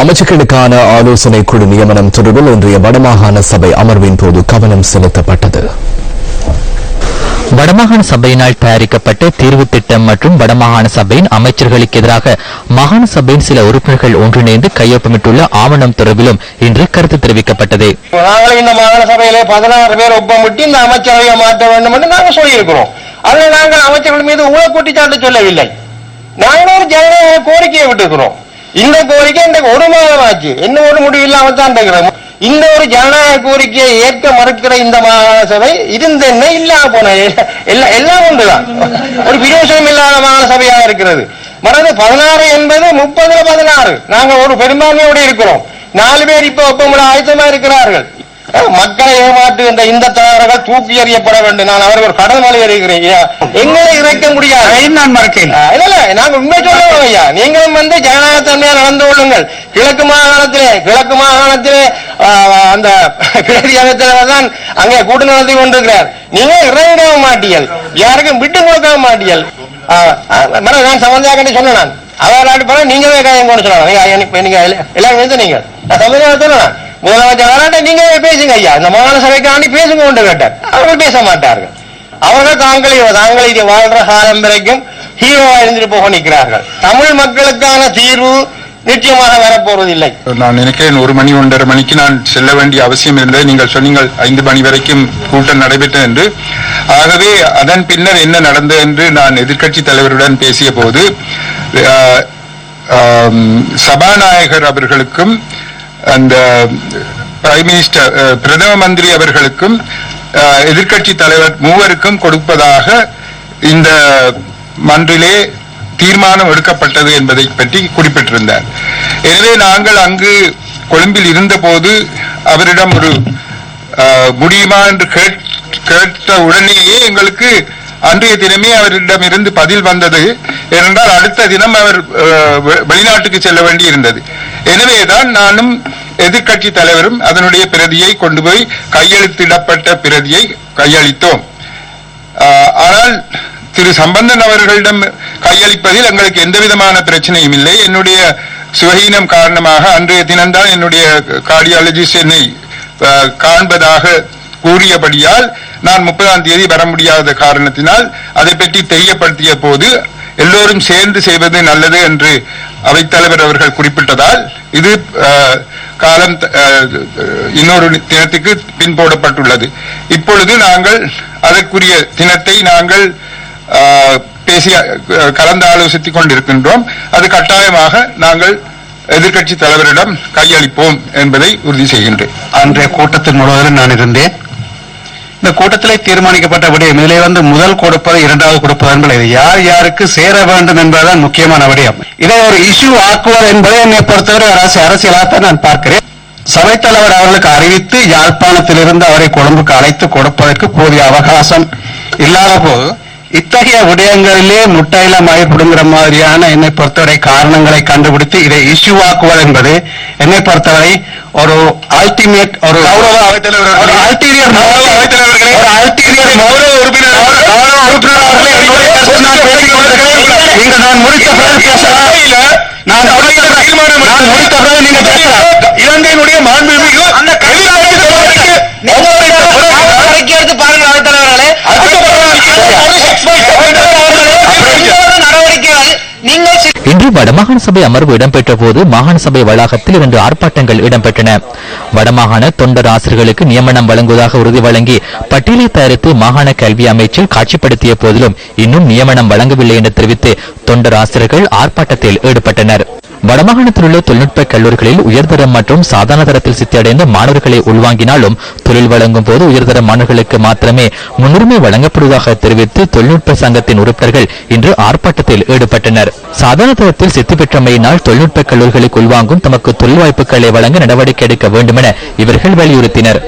அமைச்சர்களுக்கான ஆலோசனை குழு நியமனம் தொடர்பில் இன்றைய வடமாகாண சபை அமர்வின் போது கவனம் செலுத்தப்பட்டது. வடமாகாண சபையினால் தயாரிக்கப்பட்ட தீர்வு திட்டம் மற்றும் வடமாகாண சபையின் அமைச்சர்களுக்கு எதிராக மாகாண சபையின் சில உறுப்பினர்கள் ஒன்றிணைந்து கையொப்பமிட்டுள்ள ஆவணம் தொடர்பிலும் இன்று கருத்து தெரிவிக்கப்பட்டது. நாங்கள் இந்த மாகாண சபையிலே பதினாறு பேர் ஒப்பமிட்டு இந்த அமைச்சரவையை மாற்ற வேண்டும் என்று நாங்கள் சொல்லியிருக்கிறோம். அதில் நாங்கள் அமைச்சர்கள் மீது ஊழல் குற்றச்சாட்டு சொல்லவில்லை. நாங்கள் ஒரு ஜனநாயக கோரிக்கையை விட்டுக்கிறோம் இந்த கோரிக்கை இன்றைக்கு ஒரு மாதம் ஆச்சு. என்ன ஒரு முடிவு இல்லாமல் தான் இருக்கிறோம் இந்த ஒரு ஜனநாயக கோரிக்கையை ஏற்க மறுக்கிற இந்த மாகாண சபை இருந்த என்ன இல்லாம போன? எல்லாம் எல்லாம் ஒன்றுதான். ஒரு பிரயோசனம் இல்லாத மாகாண சபையாக இருக்கிறது. மறந்து பதினாறு என்பது முப்பதுல பதினாறு. நாங்க ஒரு பெரும்பான்மையோடு இருக்கிறோம். நாலு பேர் இப்ப ஒப்பமிட ஆயத்தமா இருக்கிறார்கள். மக்களை ஏமாற்றுகின்ற இந்த தவறுகள் தூக்கி எறியப்பட வேண்டும். நான் அவர்கள் ஒரு கடல் மலை எறிகிறேன். எங்களை இறைக்க முடியாது. நான் மறக்கேன் இல்ல உண்மை சொல்லுவோம் ஐயா. நீங்களும் வந்து ஜனநாயகத்தன்மையா நடந்து கொள்ளுங்கள். கிழக்கு மாகாணத்திலே கிழக்கு மாகாணத்திலே அந்த பிரதியகத்தில் தான் அங்கே கூட்டு நடத்தி கொண்டிருக்கிறார். நீங்க இறைவிட மாட்டீர்கள். யாருக்கும் விட்டு கொடுக்க ஆஹ், மன நான் சம்பந்தியாக சொன்னேன் நான்? அவர் போல நீங்களே காயம் கொண்டு சொல்லலாம். நீங்க ஐயா, இப்ப நீங்க எல்லா- எல்லாம் வந்து நீங்க. நான் சம்பந்தியாக சொன்னேன் முதலமைச்சர் வராட்ட நீங்க பேசுங்க ஐயா. இந்த மாகாண சபைக்காண்டி பேசுங்க கொண்டு கேட்டார் அவர்கள் பேச மாட்டார்கள். அவர்கள் தாங்களே தாங்களே இதை வாழ்ற காலம் வரைக்கும் ஹீரோவா இருந்துட்டு போக நிற்கிறார்கள். தமிழ் மக்களுக்கான தீர்வு நிச்சயமாக வரப்போவதில்லை நான் நினைக்கிறேன் ஒரு மணி ஒன்றரை மணிக்கு நான் செல்ல வேண்டிய அவசியம் இருந்தது. நீங்கள் சொன்னீங்கள் ஐந்து மணி வரைக்கும் கூட்டம் நடைபெற்றது என்று. ஆகவே அதன் பின்னர் என்ன நடந்தது என்று நான் எதிர்க்கட்சி தலைவருடன் பேசிய போது ஆஹ், சபாநாயகர் அவர்களுக்கும் அந்த பிரைம் மினிஸ்டர் பிரதம மந்திரி அவர்களுக்கும் அஹ், எதிர்க்கட்சி தலைவர் மூவருக்கும் கொடுப்பதாக இந்த மன்றிலே தீர்மானம் எடுக்கப்பட்டது என்பதை பற்றி குறிப்பிட்டிருந்தார். எனவே நாங்கள் அங்கு கொழும்பில் இருந்தபோது அவரிடம் ஒரு uh, முடியுமா என்று கேட்- கேட்ட உடனேயே எங்களுக்கு அன்றைய தினமே அவரிடம் இருந்து பதில் வந்தது. ஏனென்றால் அடுத்த தினம் அவர் அஹ், வெளிநாட்டுக்கு செல்ல வேண்டி இருந்தது எனவேதான் நானும் எதிர்க்கட்சி தலைவரும் அதனுடைய பிரதியை கொண்டு போய் கையெழுத்திடப்பட்ட பிரதியை கையளித்தோம். ஆஹ், ஆனால் திரு சம்பந்தன் அவர்களிடம் கையளிப்பதில் எங்களுக்கு எந்த விதமான பிரச்சனையும் இல்லை. என்னுடைய சுகீனம் காரணமாக அன்றைய தினம்தான் என்னுடைய கார்டியாலஜிஸ்ட் என்னை காண்பதாக கூறியபடியால் நான் முப்பதாம் தேதி வர முடியாத காரணத்தினால் அதை பற்றி தெரியப்படுத்திய போது எல்லோரும் சேர்ந்து செய்வது நல்லது என்று அவைத்தலைவர் அவர்கள் குறிப்பிட்டதால் இது காலம் இன்னொரு தினத்துக்கு பின்போடப்பட்டுள்ளது. இப்பொழுது நாங்கள் அதற்குரிய தினத்தை நாங்கள் பேசி கலந்து ஆலோசித்துக் கொண்டிருக்கின்றோம். அது கட்டாயமாக நாங்கள் எதிர்க்கட்சி தலைவரிடம் கையளிப்போம் என்பதை உறுதி செய்கின்றேன். அன்றைய கூட்டத்தின் முழுவதும் நான் இருந்தேன். இந்த கூட்டத்திலே தீர்மானிக்கப்பட்ட விடயம். இதிலே வந்து முதல் கொடுப்பது இரண்டாவது கொடுப்பது என்பது இது யார் யாருக்கு சேர வேண்டும் என்பதுதான் முக்கியமான விடயம். இதை ஒரு இஷ்யூ ஆக்குவது என்பதை என்னை பொறுத்தவரை ஒரு அரசு அரசியலாகத்தான் நான் பார்க்கிறேன். சபைத்தலைவர் அவர்களுக்கு அறிவித்து யாழ்ப்பாணத்திலிருந்து அவரை கொழும்புக்கு அழைத்து கொடுப்பதற்கு போதிய அவகாசம் இல்லாத போது இத்தகைய விடயங்களிலே முட்டையில மயப்படுங்கிற மாதிரியான என்னை பொறுத்தவரை காரணங்களை கண்டுபிடித்து இதை இஷ்யூ ஆக்குவது என்பது என்னை பொறுத்தவரை ஒரு அல்டிமேட் ஒரு கௌரவ அவைத்தலைவர் ஒரு அல்டீரியர் கௌரவ அவைத்தலைவர்களே, ஒரு அல்டீரியர் கௌரவ உறுப்பினர் அவர்கள்- கௌரவ உறுப்பினர் அவர்களே, என்னுடைய கருத்தை நான் பேசிக் கொண்டிருக்கிறேன். நீங்கள் நான் முடித்த பிறகு பேசலாம் நான் முடித்த பிறகு நான் வடமாகாண சபை அமர்வு இடம்பெற்ற போது மாகாண சபை வளாகத்தில் இரண்டு ஆர்ப்பாட்டங்கள் இடம்பெற்றன. வடமாகாண தொண்டர் ஆசிரியர்களுக்கு நியமனம் வழங்குவதாக உறுதி வழங்கி பட்டியலை தயாரித்து மாகாண கல்வி அமைச்சர் காட்சிப்படுத்திய போதிலும் இன்னும் நியமனம் வழங்கவில்லை என்று தெரிவித்து தொண்டர் ஆசிரியர்கள் ஆர்ப்பாட்டத்தில் ஈடுபட்டனர். வடமாகாணத்தில் உள்ள தொழில்நுட்ப கல்லூரிகளில் உயர்தரம் மற்றும் சாதாரண தரத்தில் சித்தியடைந்த மாணவர்களை உள்வாங்கினாலும் தொழில் வழங்கும் போது உயர்தர மாணவர்களுக்கு மாத்திரமே முன்னுரிமை வழங்கப்படுவதாக தெரிவித்து தொழில்நுட்ப சங்கத்தின் உறுப்பினர்கள் இன்று ஆர்ப்பாட்டத்தில் ஈடுபட்டனர். சாதாரண தரத்தில் சித்தி பெற்றமையினால் தொழில்நுட்ப கல்லூரிகளுக்கு உள்வாங்கும் தமக்கு தொழில் வாய்ப்புகளை வழங்க நடவடிக்கை எடுக்க வேண்டும் என இவர்கள் வலியுறுத்தினர்.